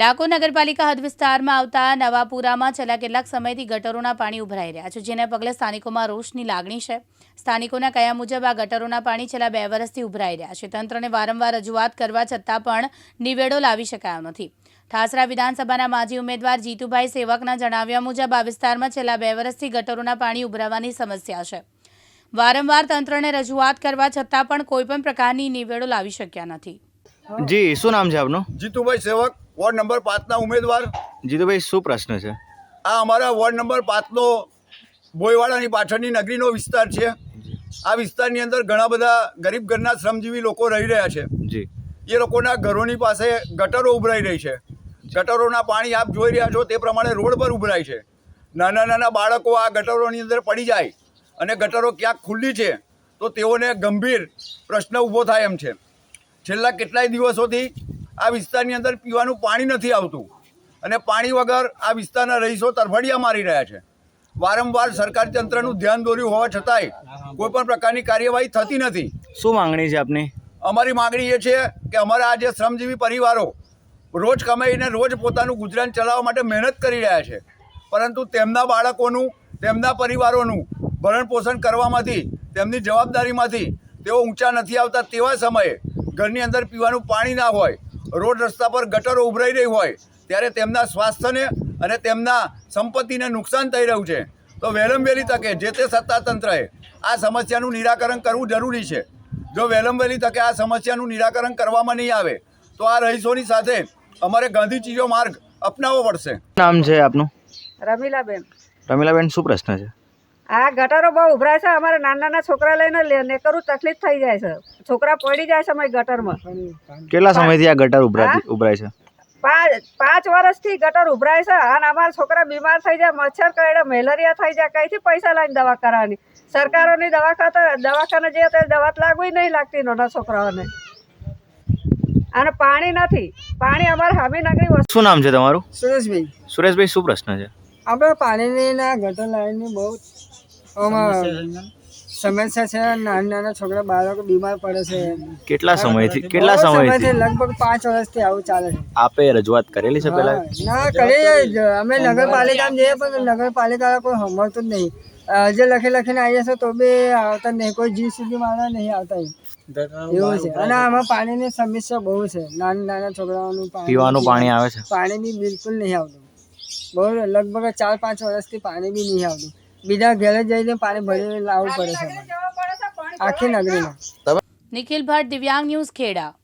ડાકોર નગરપાલિકા હદ વિસ્તારમાં આવતા નવાપુરામાં છેલ્લા કેટલાક સમયથી ગટરોના પાણી ઉભરાઈ રહ્યા છે જેને પગલે સ્થાનિકોમાં રોષની લાગણી છે. સ્થાનિકોના કયા મુજબ આ ગટરોના પાણી છેલ્લા બે વર્ષથી ઉભરાઈ રહ્યા છે તંત્રને વારંવાર રજૂઆત કરવા છતાં પણ નિવેડો લાવી શકાયો નથી. ઠાસરા વિધાનસભાના માજી ઉમેદવાર જીતુભાઈ સેવકના જણાવ્યા મુજબ આ વિસ્તારમાં છેલ્લા બે વર્ષથી ગટરોના પાણી ઉભરાવાની સમસ્યા છે. વારંવાર તંત્રને રજૂઆત કરવા છતાં પણ કોઈપણ પ્રકારની નિવેડો લાવી શક્યા નથી. જી શું નામ છે આપનું? જીતુભાઈ સેવક. વોર્ડ નંબર પાંચના ઉમેદવાર? જીતુભાઈ શું પ્રશ્ન છે? આ અમારા વોર્ડ નંબર પાંચનો બોયવાડાની પાછળની નગરીનો વિસ્તાર છે. આ વિસ્તારની અંદર ઘણા બધા ગરીબ ઘરના શ્રમજીવી લોકો રહી રહ્યા છે. જી. એ લોકોના ઘરોની પાસે ગટરો ઉભરાઈ રહી છે. ગટરોના પાણી આપ જોઈ રહ્યા છો તે પ્રમાણે રોડ પર ઉભરાય છે. નાના નાના બાળકો આ ગટરોની અંદર પડી જાય અને ગટરો ક્યાંક ખુલ્લી છે તો તેઓને ગંભીર પ્રશ્ન ઊભો થાય એમ છે. છેલ્લા કેટલાય દિવસોથી આ વિસ્તારની અંદર પીવાનું પાણી નથી આવતું. અને પાણી વગર આ વિસ્તારના રહીશો તરફડિયા મારી રહ્યા છે. વારંવાર સરકારી તંત્રનું ધ્યાન દોર્યું હોવા છતાંય કોઈ પણ પ્રકારની કાર્યવાહી થતી નથી. શું માંગણી છે આપની? અમારી માંગણી એ છે કે અમારા આ જે શ્રમજીવી પરિવારો રોજ કમાઈને રોજ પોતાનું ગુજરાન ચલાવવા માટે મહેનત કરી રહ્યા છે. પરંતુ તેમના બાળકોનું તેમના પરિવારોનું ભરણ પોષણ કરવામાંથી તેમની જવાબદારીમાંથી તેઓ ઊંચા નથી આવતા તેવા સમયે ઘરની અંદર પીવાનું પાણી ના હોય રોડ રસ્તા પર ગટરો ઉભરાઈ રહી હોય ત્યારે તેમના સ્વાસ્થ્યને અને તેમના સંપત્તિને નુકસાન થઈ રહ્યું છે. તો વહેલમ વહેલી તકે જે તે સત્તાતંત્રએ આ સમસ્યાનું નિરાકરણ કરવું જરૂરી છે. જો વહેલમ વહેલી તકે આ સમસ્યાનું નિરાકરણ કરવામાં નહીં આવે તો આ રહીશોની સાથે અમારે ગાંધી ચીજો માર્ગ અપનાવવો પડશે. નામ છે આપનું? રમીલાબેન. રમીલાબેન શું પ્રશ્ન છે? આ ગટરો બહુ ઉભરાય છે. અમારે નાના નાના છોકરા લઈને લે- નીકળવું તકલીફ થઈ જાય છે. છોકરા પડી જાય છે અમારી ગટરમાં. કેટલા સમયથી આ ગટર ઉભરાય ઉભરાય છે? પાંચ પાંચ વર્ષથી ગટર ઉભરાય છે અને અમારા છોકરા બીમાર થઈ જાય મચ્છર કરડે મેલેરિયા થઈ જાય કઈથી પૈસા લઈને દવા કરાવવાની સરકારોની દવાખાના દવાખાને જઈએ તો દવા લાગવી નહીં લાગતી નાના છોકરાઓને. અને પાણી નથી. પાણી અમારે હામી નગરી શું નામ છે તમારું? સુરેશભાઈ. સુરેશભાઈ શું પ્રશ્ન છે? આપણે પાણીની ના ગટર લાઈનની બહુ સમસ્યા છે નાના નાના છોકરા બાળકો બીમાર પડે છે. કેટલા સમયથી કેટલા સમયથી લગભગ પાંચ વર્ષથી આવું ચાલે છે. આપે રજૂઆત કરેલી છે પહેલા ના કરી અમે નગરપાલિકામાં જઈએ પણ નગરપાલિકા કોઈ સાંભળતું જ નહીં. જે લખી લખીને આવીએ જશે તો બી આવતા જ નહીં. કોઈ જી સુધી મારા નહીં આવતા એવું છે. અને આમાં પાણીની સમસ્યા બહુ છે. નાના નાના છોકરાઓનું પીવાનું પાણી આવે છે. પાણી બી બિલકુલ નહીં આવતું. બહુ લગભગ ચાર પાંચ વર્ષથી પાણી બી નહીં આવતું. બીજા ઘરે જઈને પાણી ભરીને લાવવું પડે છે. આખી નગરીમાં. નિખિલ ભટ્ટ દિવ્યાંગ ન્યૂઝ ખેડા.